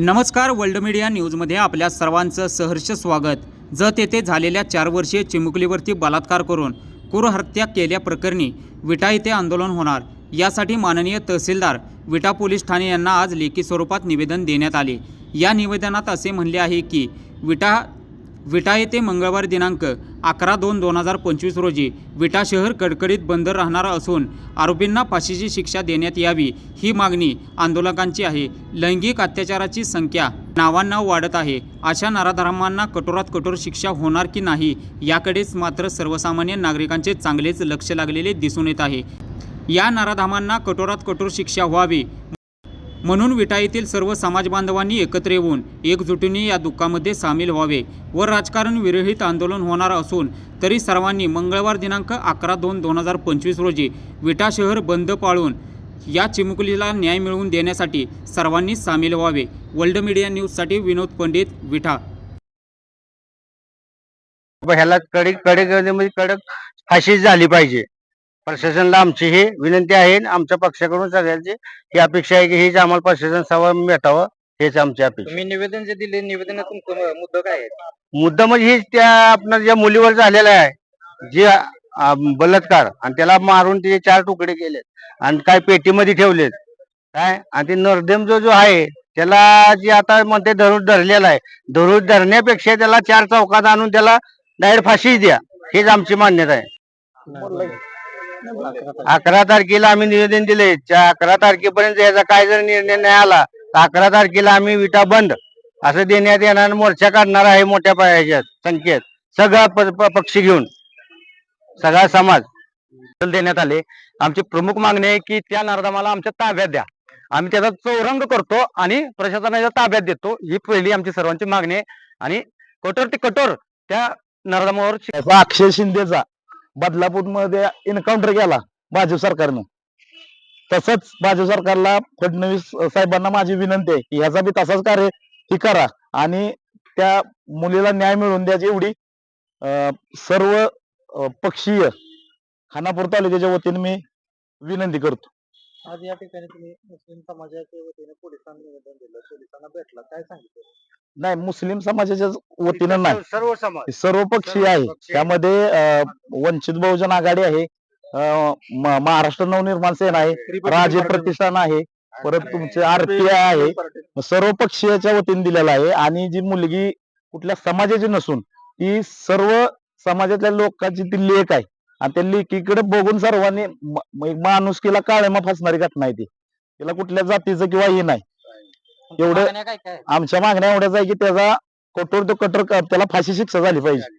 नमस्कार world media न्यूजमध्ये आपल्या सर्वांचं सहर्ष स्वागत. जत येथे झालेल्या चार वर्षीय चिमुकलीवरती बलात्कार करून कुरहत्या केल्याप्रकरणी विटा येथे आंदोलन होणार. यासाठी माननीय तहसीलदार विटा पोलीस ठाणे यांना आज लेखी स्वरूपात निवेदन देण्यात आले. या निवेदनात असे म्हणले आहे की विटा विटा येथे मंगळवार दिनांक अकरा दोन दोन हजार पंचवीस रोजी विटा शहर कडकडीत बंद राहणार असून आरोपींना फाशीची शिक्षा देण्यात यावी ही मागणी आंदोलकांची आहे. लैंगिक अत्याचाराची संख्या नावांनाव वाढत आहे. अशा नराधमांना कठोरात कठोर शिक्षा होणार की नाही याकडेच मात्र सर्वसामान्य नागरिकांचे चांगलेच लक्ष लागलेले दिसून येत आहे. या नराधामांना कठोरात कठोर शिक्षा व्हावी. म्हणून विटा येथील सर्व समाज बांधवांनी एकत्र येऊन एकजुटीने या दुःखामध्ये सामील व्हावे व राजकारण विरहित आंदोलन होणार असून तरी सर्वांनी मंगळवार दिनांक अकरा दोन दोन हजार पंचवीस रोजी विटा शहर बंद पाळून या चिमुकलीला न्याय मिळवून देण्यासाठी सर्वांनी सामील व्हावे. वर्ल्ड मीडिया न्यूजसाठी विनोद पंडित विठा. ह्याला कडक कडक म्हणजे कडक फाशी झाली पाहिजे. प्रशासनाला आमची ही विनंती आहे आणि आमच्या पक्षाकडून सगळ्यांची ही अपेक्षा आहे की हीच आम्हाला प्रशासन सेवा भेटावं हेच आमची अपेक्षा. तुम्ही निवेदन जे दिले निवेदनातून कोण- मुद्दा काय आहे? मुद्दा म्हणजे हीच त्या आपल्या ज्या मुलीवर झालेला आहे जे अं, बलात्कार आणि त्याला मारून तिचे चार तुकडे केले आणि काय पेटीमध्ये ठेवलेत काय? आणि ते नरदेम जो जो आहे त्याला जे आता म्हणते धरून धरलेला आहे धरून धरण्यापेक्षा त्याला चार चौकात आणून त्याला डायरेक्ट फाशी द्या हेच आमची मान्यता आहे. अकरा तारखेला आम्ही निवेदन दिले. च्या अकरा तारखेपर्यंत याचा काय जर निर्णय नाही आला तर अकरा तारखेला आम्ही विटा बंद असं देण्यात येणार मोर्चा काढणार आहे मोठ्या पायाच्या संख्येत. सगळा पक्षी पक्ष घेऊन सगळा समाज देण्यात आले. आमची प्रमुख मागणी आहे की त्या नरदमाला आमच्या ताब्यात द्या. आम्ही त्याचा चौरंग करतो आणि प्रशासनाच्या ताब्यात देतो. ही पहिली आमची सर्वांची मागणी आहे. आणि कठोर ते कठोर त्या नरदमावर अक्षय शिंदेचा बदलापूरमध्ये एन्काउंटर केला भाजप सरकारनं. तसंच भाजप सरकारला फडणवीस साहेबांना माझी विनंती आहे की ह्याचा बी तसाच कार्य ही करा. आणि त्या मुलीला न्याय मिळवून द्यायची एवढी अं, सर्व पक्षीय खानापूर तालुक्याच्या वतीने मी विनंती करतो. आज या ठिकाणी तुम्ही मुस्लिम समाजाच्या वतीने पोलिसांना निवेदन दिलं. पोलिसांना भेटला. काय सांगितलं? नाही मुस्लिम समाजाच्या वतीनं नाही. सर्व समाज. सर्व पक्षी आहे. पक्षीय. त्यामध्ये अं, वंचित बहुजन आघाडी आहे अं, म- महाराष्ट्र नवनिर्माण सेना आहे राजे प्रतिष्ठान आहे परत तुमचे आरपीआय आहे. सर्व पक्षीयाच्या वतीने दिलेला आहे. आणि जी मुलगी कुठल्या समाजाची नसून ती सर्व समाजातल्या लोकांची ती लेख आहे. आणि त्या लेकीकडे बघून सर्वांनी म- म- माणुसकीला काळेमा फासणारी घटना आहे ती. तिला कुठल्या जातीचं किंवा हे नाही. एवढं- मागण्या काय काय? आमच्या मागण्या एवढ्याच आहे की त्याचा कठोर तो कठोर क- त्याला फाशी शिक्षा झाली पाहिजे.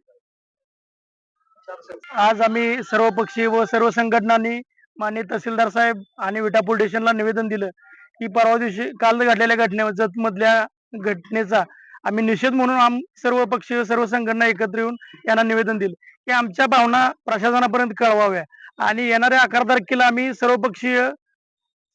आज आम्ही सर्व पक्षी व सर्व संघटनांनी माननीय तहसीलदार साहेब आणि विटा पोलीस स्टेशनला निवेदन दिलं की परवा दिवशी काल घडलेल्या घटनेवर जत मधल्या घटनेचा आम्ही निषेध म्हणून आम सर्व पक्षी व सर्व संघटना एकत्र येऊन यांना निवेदन दिलं. की आमच्या भावना प्रशासनापर्यंत कळवाव्या आणि येणाऱ्या अकरा तारखेला आम्ही सर्व पक्षीय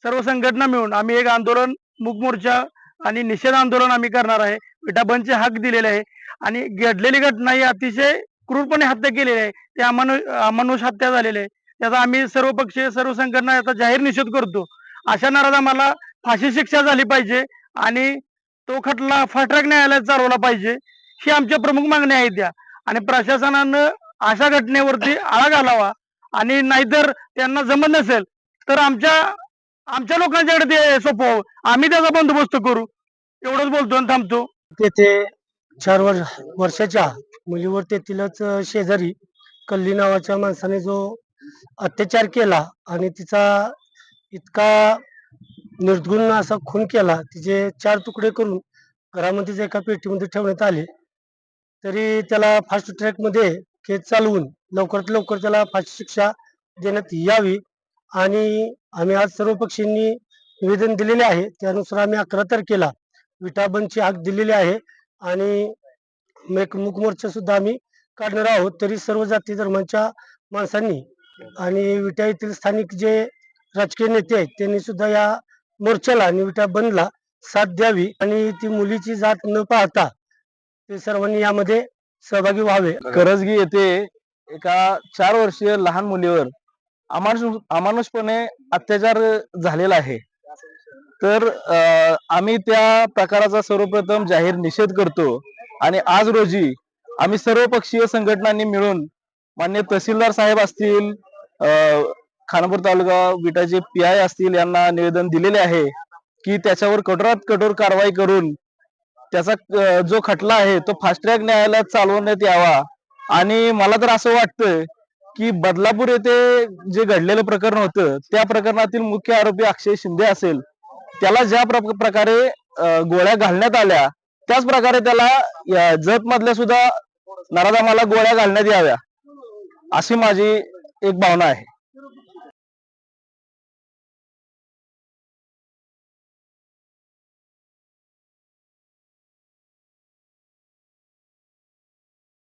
सर्व संघटना मिळून आम्ही एक आंदोलन मूक मोर्चा आणि निषेध आंदोलन आम्ही करणार आहे. विटाबंदचे हक दिलेले आहे. आणि घडलेली घटना ही अतिशय क्रूरपणे हत्या केलेली आहे. ते अमानु अमानुष हत्या झालेली आहे. त्याचा आम्ही सर्व पक्षीय सर्व संघटना याचा जाहीर निषेध करतो. अशा नाराज आम्हाला फाशी शिक्षा झाली पाहिजे आणि तो खटला फास्ट न्यायालयात चालवला पाहिजे ही आमच्या प्रमुख मागण्या आहेत त्या. आणि प्रशासनानं अशा घटनेवरती आळा घालावा आणि नाहीतर त्यांना जमत नसेल तर आमच्या आमच्या लोकांच्याकडे ते सोपवावं हो. आम्ही त्याचा बंदोबस्त करू. एवढंच बोलतो आणि थांबतो. तेथे चार वर्ष वर्षाच्या मुलीवर तेथीलच शेजारी कल्ली नावाच्या माणसाने जो अत्याचार केला आणि तिचा इतका निर्गुण असा खून केला तिचे चार तुकडे करून घरामध्येच एका पेटीमध्ये ठेवण्यात आले. तरी त्याला फास्ट ट्रॅकमध्ये केस चालवून लवकरात लवकर त्याला फाशी शिक्षा देण्यात यावी. आणि आम्ही आज सर्व पक्षींनी निवेदन दिलेले आहे. त्यानुसार आम्ही अकरा तारखेला विटाबंदची हाक दिलेली आहे आणि एक मूक मोर्चा सुद्धा आम्ही काढणार आहोत. तरी सर्व जाती धर्मांच्या माणसांनी आणि विटा येथील स्थानिक जे राजकीय नेते आहेत त्यांनी सुद्धा या मोर्चाला आणि विटा बंदला साथ द्यावी आणि ती मुलीची जात न पाहता ते सर्वांनी यामध्ये सहभागी व्हावे. करजगी येथे एका चार वर्षीय लहान मुलीवर अमानुषपणे अत्याचार झालेला आहे. तर अं, आम्ही त्या प्रकाराचा सर्वप्रथम जाहीर निषेध करतो आणि आज रोजी आम्ही सर्वपक्षीय संघटनांनी मिळून मान्य तहसीलदार साहेब असतील खानापूर तालुका विटाचे पी आय असतील यांना निवेदन दिलेले आहे की त्याच्यावर कठोरात कठोर कारवाई करून त्याचा जो खटला आहे तो फास्ट ट्रॅक न्यायालयात चालवण्यात यावा. आणि मला तर असं वाटतं की बदलापूर येथे जे घडलेलं प्रकरण होतं त्या प्रकरणातील मुख्य आरोपी अक्षय शिंदे असेल त्याला ज्या प्र- प्रकारे गोळ्या घालण्यात आल्या त्याच प्रकारे त्याला जत मधल्या सुद्धा नराधामाला गोळ्या घालण्यात याव्या अशी माझी एक भावना आहे.